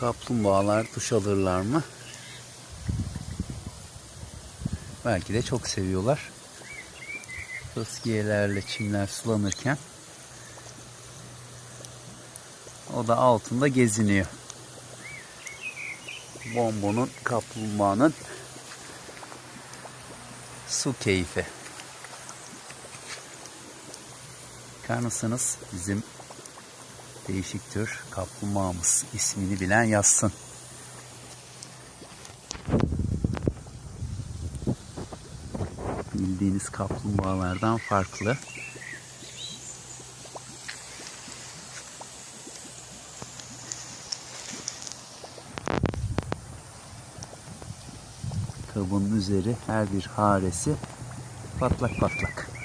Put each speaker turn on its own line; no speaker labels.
Kaplumbağalar duş alırlar mı? Belki de çok seviyorlar. Fıskiyelerle çimler sulanırken o da altında geziniyor. Bombonun kaplumbağanın su keyfi. Bakar mısınız? Bizim değişik tür kaplumbağamız. ismini bilen yazsın. Bildiğiniz kaplumbağalardan farklı. Kabın üzeri her bir haresi patlak patlak.